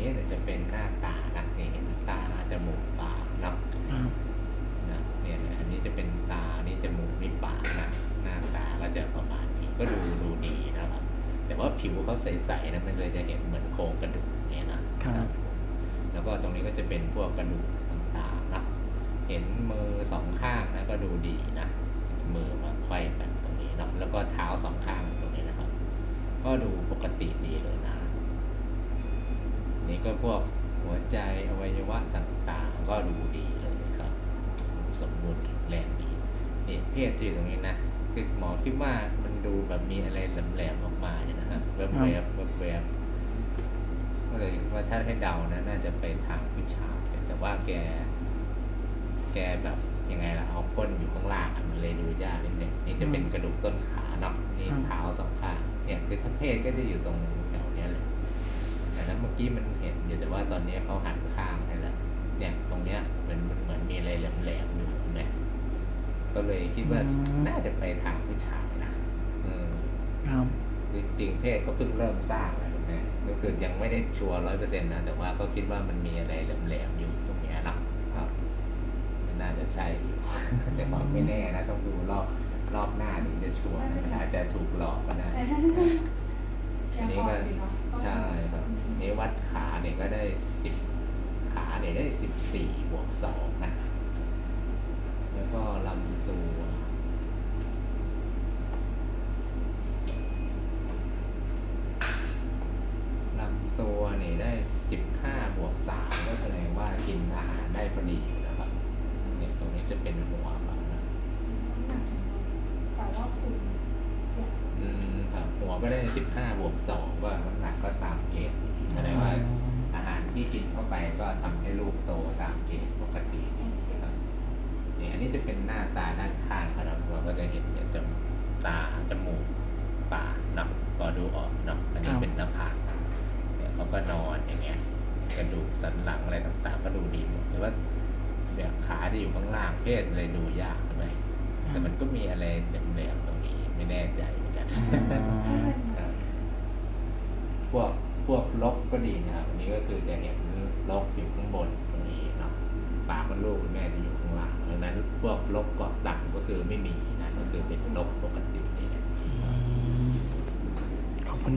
นี้เนี่ยจะเป็นหน้าตานะนี่เห็นตาจมูกปากเนาะครับนะเนี่ยนะอันนี้จะเป็นตานี่จมูกนี่ปากนะหน้าตาก็จะประมาณนี้ก็ดูดูดีนะครับแต่ว่าผิวเขาใสๆนะมันเลยจะเห็นเหมือนโครงกระดูกเนี่ยนะครับแล้วก็ตรงนี้ก็จะเป็นพวกกระดูกต่างๆนะเห็นมือสองข้างนะก็ดูดีนะมือมาไขว้กันตรงนี้เนาะแล้วก็เท้าสองข้างตรงนี้นะครับ ก็ดูปกติดีเลยนะนี่ ก็พวกหัวใจอวัยวะต่างๆ ก็ดูดีเลยครับดูสมบูรณ์แข็งแรงดีนี่เพศที่อยู่ตรงนี้นะคือหมอคิดว่ามันดูแบบมีอะไรแหลมๆออกมาอยู่นะฮะแวบๆแวบๆก็เลยว่าถ้าให้เดานะน่าจะไปทางผู้ชายแต่ว่าแก แกแบบยังไงล่ะเอาก้นอยู่ข้างล่างอะมันเลยดูยากนิดนึงนี่จะเป็นกระดูกต้นขาเนาะนี่เท้าสองข้างเนี่ยคือทั้งเพศก็จะอยู่ตรง นั้นเมื่อกี้มันเห็นอยู่แต่ว่าตอนนี้เขาหันข้างให้แล้วเนี่ยตรงเนี้ยมันมันเหมือนมีอะไรแหลมๆอยู่เห็นไหมก็เลยคิดว่าอืมน่าจะไปทางผู้ชายนะอืมครับจริงๆเพศเขาเพิ่งเริ่มสร้างนะถูกไหมก็คือยังไม่ได้ชัวร์ร้อยเปอร์เซ็นต์นะแต่ว่าก็คิดว่ามันมีอะไรแหลมๆอยู่ตรงเนี้ยเนาะครับมันน่าจะใช่อยู่แต่ว่าไม่แน่นะต้องดูรอบรอบหน้าถึงจะชัวร์นะมันอาจจะถูกหลอกก็ได้ อันนี้ก็ใช่ครับนี่วัดขาเนี่ยก็ได้สิบขาเนี่ยได้สิบสี่บวกสองนะ แล้วก็ลำตัว ลำตัวนี่ได้สิบห้าบวกสามก็แสดงว่ากินอาหารได้พอดีอยู่นะครับเนี่ยตรงนี้จะเป็นหัวเขานะ แต่ว่าคุณ อืมครับหัว ก็ได้สิบห้าบวกสองก็น้ำหนักก็ตามเกณฑ์แสดงว่าอาหารที่กินเข้าไปก็ทำให้ลูกโตตามเกณฑ์ปกติครับเนี่ยอันนี้จะเป็นหน้าตาด้านข้างครับเราก็จะเห็นเนี่ยจมตาจมูกปากนาะก็ดูออกเนาะอันนี้เป็นหน้าผากเนี่ยเขาก็นอนอย่างเงี้ยกระดูกสันหลังอะไรต่างๆ ก็ดูดีหมดหรือว่าแบบขาจะอยู่ข้างล่างเพศเลยดูยากใช่ไหมแต่มันก็มีอะไรแหลมๆตรง ไม่แน่ใจเหมือนกันครับพวกพวกลบก็ดีนะครับอันนี้ก็คือจะเห็นลบอยู่ข้างบนตรงนี้เนาะปากมันลูกแม่จะอยู่ข้างล่างดังนั้น พวกลบเกาะต่ำก็คือไม่มีนะก็คือเป็นลบปกตินี่